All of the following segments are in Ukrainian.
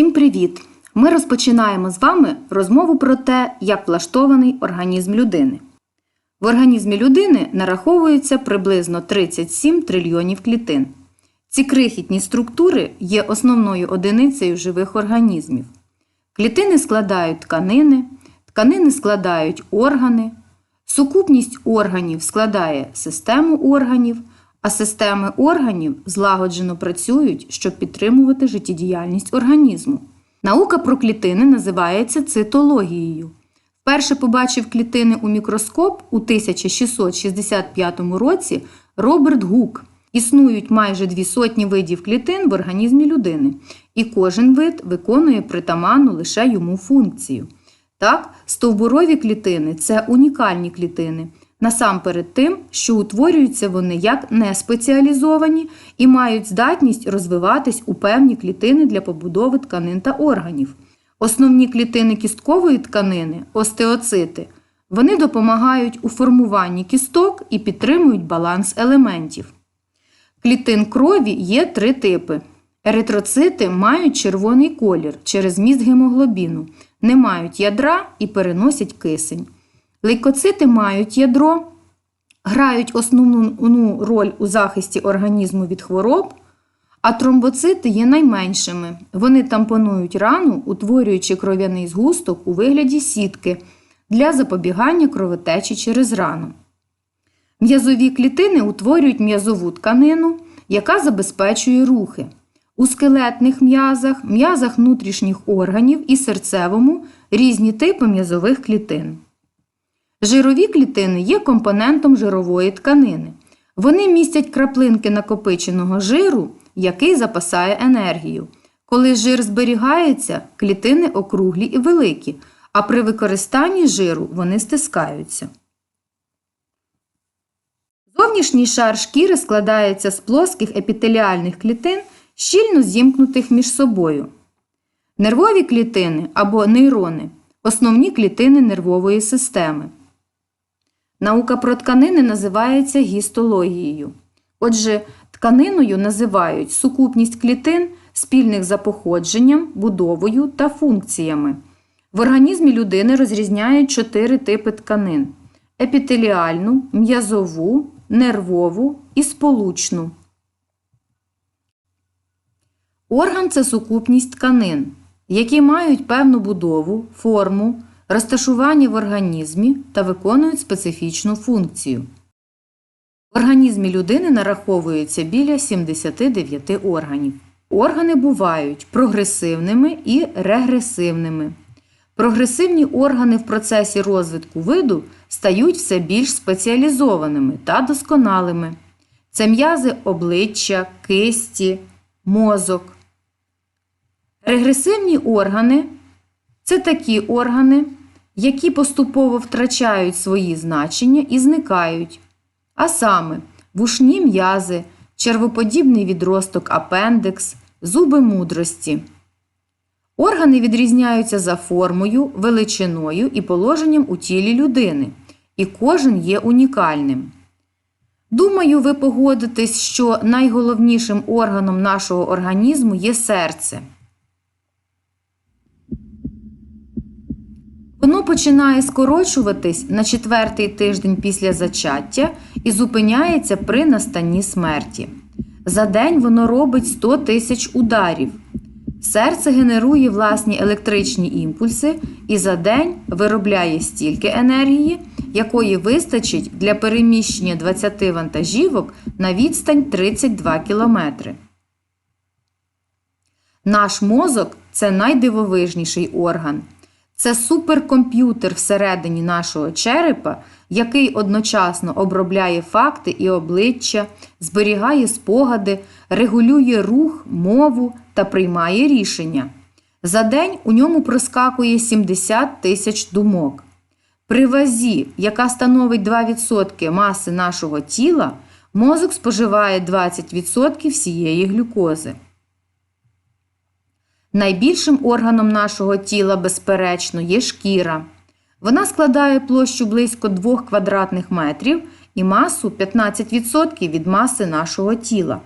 Всім привіт! Ми розпочинаємо з вами розмову про те, як влаштований організм людини. В організмі людини нараховується приблизно 37 трильйонів клітин. Ці крихітні структури є основною одиницею живих організмів. Клітини складають тканини, тканини складають органи, сукупність органів складає систему органів, а системи органів злагоджено працюють, щоб підтримувати життєдіяльність організму. Наука про клітини називається цитологією. Вперше побачив клітини у мікроскоп у 1665 році Роберт Гук. Існують майже дві сотні видів клітин в організмі людини, і кожен вид виконує притаманну лише йому функцію. Так, стовбурові клітини це унікальні клітини, насамперед тим, що утворюються вони як неспеціалізовані і мають здатність розвиватись у певні клітини для побудови тканин та органів. Основні клітини кісткової тканини остеоцити. Вони допомагають у формуванні кісток і підтримують баланс елементів. Клітин крові є три типи. Еритроцити мають червоний колір через міст гемоглобіну, не мають ядра і переносять кисень. Лейкоцити мають ядро, грають основну роль у захисті організму від хвороб, а тромбоцити є найменшими. Вони тампонують рану, утворюючи кров'яний згусток у вигляді сітки для запобігання кровотечі через рану. М'язові клітини утворюють м'язову тканину, яка забезпечує рухи. У скелетних м'язах, м'язах внутрішніх органів і серцевому різні типи м'язових клітин. Жирові клітини є компонентом жирової тканини. Вони містять краплинки накопиченого жиру, який запасає енергію. Коли жир зберігається, клітини округлі і великі, а при використанні жиру вони стискаються. Зовнішній шар шкіри складається з плоских епітеліальних клітин, щільно зімкнутих між собою. Нервові клітини або нейрони основні клітини нервової системи. Наука про тканини називається гістологією. Отже, тканиною називають сукупність клітин, спільних за походженням, будовою та функціями. В організмі людини розрізняють чотири типи тканин: епітеліальну, м'язову, нервову і сполучну. Орган це сукупність тканин, які мають певну будову, форму, розташування в організмі та виконують специфічну функцію. В організмі людини нараховується біля 79 органів. Органи бувають прогресивними і регресивними. Прогресивні органи в процесі розвитку виду стають все більш спеціалізованими та досконалими. Це м'язи обличчя, кисті, мозок. Регресивні органи це такі органи, які поступово втрачають свої значення і зникають. А саме вушні м'язи, червоподібний відросток апендекс, зуби мудрості. Органи відрізняються за формою, величиною і положенням у тілі людини, і кожен є унікальним. Думаю, ви погодитесь, що найголовнішим органом нашого організму є серце. Воно починає скорочуватись на четвертий тиждень після зачаття і зупиняється при настанні смерті. За день воно робить 100 тисяч ударів. Серце генерує власні електричні імпульси і за день виробляє стільки енергії, якої вистачить для переміщення 20 вантажівок на відстань 32 км. Наш мозок це найдивовижніший орган. Це суперкомп'ютер всередині нашого черепа, який одночасно обробляє факти і обличчя, зберігає спогади, регулює рух, мову та приймає рішення. За день у ньому проскакує 70 тисяч думок. При вазі, яка становить 2% маси нашого тіла, мозок споживає 20% всієї глюкози. Найбільшим органом нашого тіла, безперечно, є шкіра. Вона складає площу близько 2 квадратних метрів і масу 15% від маси нашого тіла.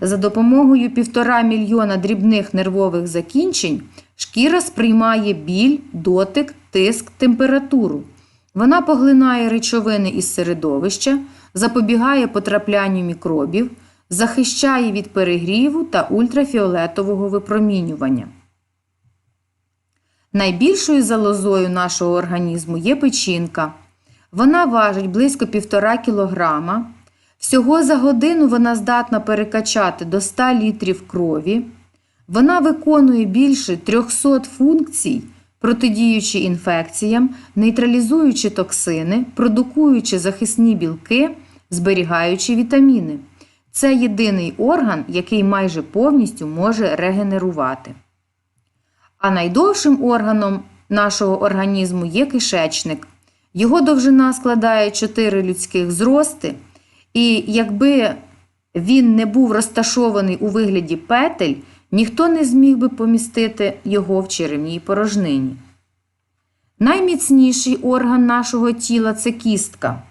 За допомогою півтора мільйона дрібних нервових закінчень шкіра сприймає біль, дотик, тиск, температуру. Вона поглинає речовини із середовища, запобігає потраплянню мікробів, захищає від перегріву та ультрафіолетового випромінювання. Найбільшою залозою нашого організму є печінка. Вона важить близько 1,5 кг. Всього за годину вона здатна перекачати до 100 літрів крові. Вона виконує більше 300 функцій, протидіючи інфекціям, нейтралізуючи токсини, продукуючи захисні білки, зберігаючи вітаміни. Це єдиний орган, який майже повністю може регенерувати. А найдовшим органом нашого організму є кишечник. Його довжина складає 4 людських зрости, і якби він не був розташований у вигляді петель, ніхто не зміг би помістити його в черевній порожнині. Найміцніший орган нашого тіла це кістка.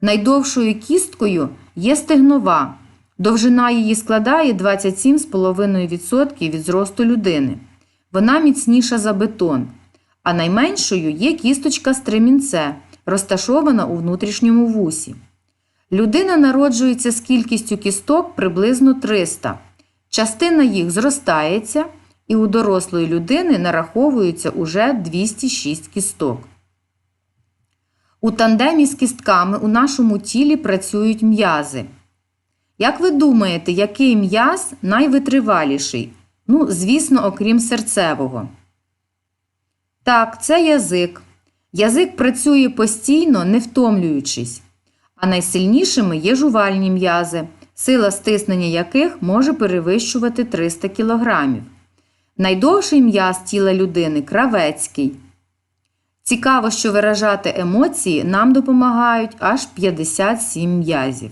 Найдовшою кісткою є стегнова. Довжина її складає 27,5% від зросту людини. Вона міцніша за бетон. А найменшою є кісточка стремінце, розташована у внутрішньому вусі. Людина народжується з кількістю кісток приблизно 300. Частина їх зростається, і у дорослої людини нараховується уже 206 кісток. У тандемі з кістками у нашому тілі працюють м'язи. Як ви думаєте, який м'яз найвитриваліший? Ну, звісно, окрім серцевого. Так, це язик. Язик працює постійно, не втомлюючись. А найсильнішими є жувальні м'язи, сила стиснення яких може перевищувати 300 кг. Найдовший м'яз тіла людини кравецький. Цікаво, що виражати емоції нам допомагають аж 57 м'язів.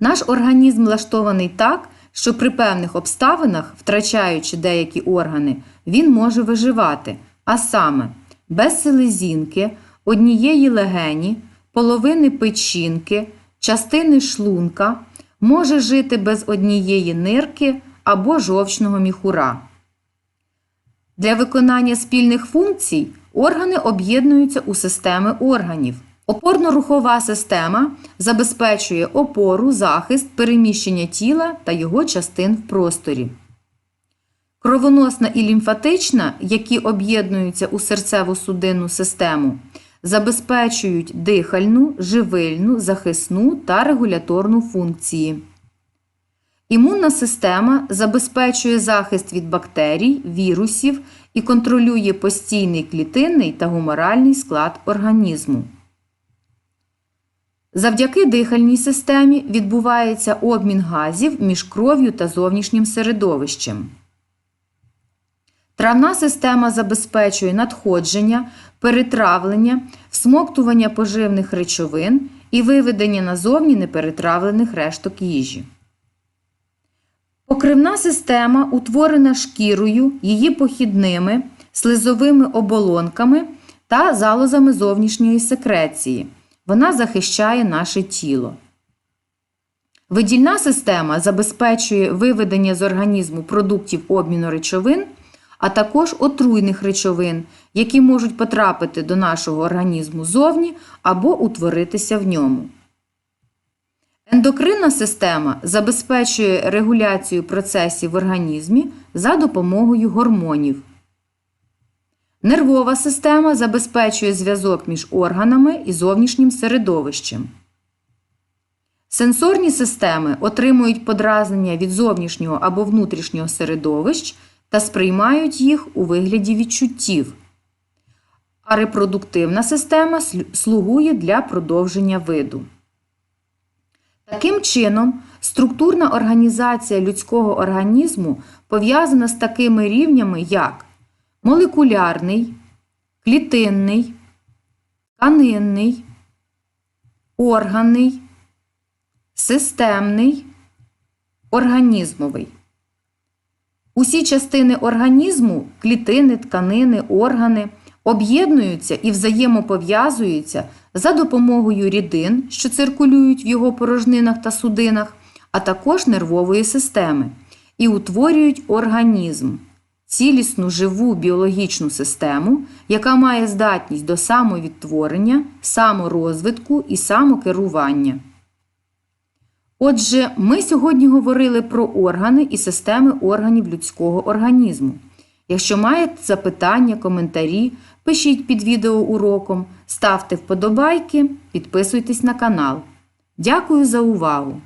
Наш організм влаштований так, що при певних обставинах, втрачаючи деякі органи, він може виживати, а саме без селезінки, однієї легені, половини печінки, частини шлунка, може жити без однієї нирки або жовчного міхура. Для виконання спільних функцій органи об'єднуються у системи органів. Опорно-рухова система забезпечує опору, захист, переміщення тіла та його частин в просторі. Кровоносна і лімфатична, які об'єднуються у серцево-судинну систему, забезпечують дихальну, живильну, захисну та регуляторну функції. Імунна система забезпечує захист від бактерій, вірусів і контролює постійний клітинний та гуморальний склад організму. Завдяки дихальній системі відбувається обмін газів між кров'ю та зовнішнім середовищем. Травна система забезпечує надходження, перетравлення, всмоктування поживних речовин і виведення назовні неперетравлених решток їжі. Покривна система утворена шкірою, її похідними, слизовими оболонками та залозами зовнішньої секреції. Вона захищає наше тіло. Видільна система забезпечує виведення з організму продуктів обміну речовин, а також отруйних речовин, які можуть потрапити до нашого організму зовні або утворитися в ньому. Ендокринна система забезпечує регуляцію процесів в організмі за допомогою гормонів. Нервова система забезпечує зв'язок між органами і зовнішнім середовищем. Сенсорні системи отримують подразнення від зовнішнього або внутрішнього середовищ та сприймають їх у вигляді відчуттів. А репродуктивна система слугує для продовження виду. Таким чином, структурна організація людського організму пов'язана з такими рівнями, як молекулярний, клітинний, тканинний, органний, системний, організмовий. Усі частини організму, клітини, тканини, органи об'єднуються і взаємопов'язуються за допомогою рідин, що циркулюють в його порожнинах та судинах, а також нервової системи і утворюють організм, цілісну живу біологічну систему, яка має здатність до самовідтворення, саморозвитку і самокерування. Отже, ми сьогодні говорили про органи і системи органів людського організму. Якщо маєте запитання, коментарі, пишіть під відео уроком, ставте вподобайки, підписуйтесь на канал. Дякую за увагу!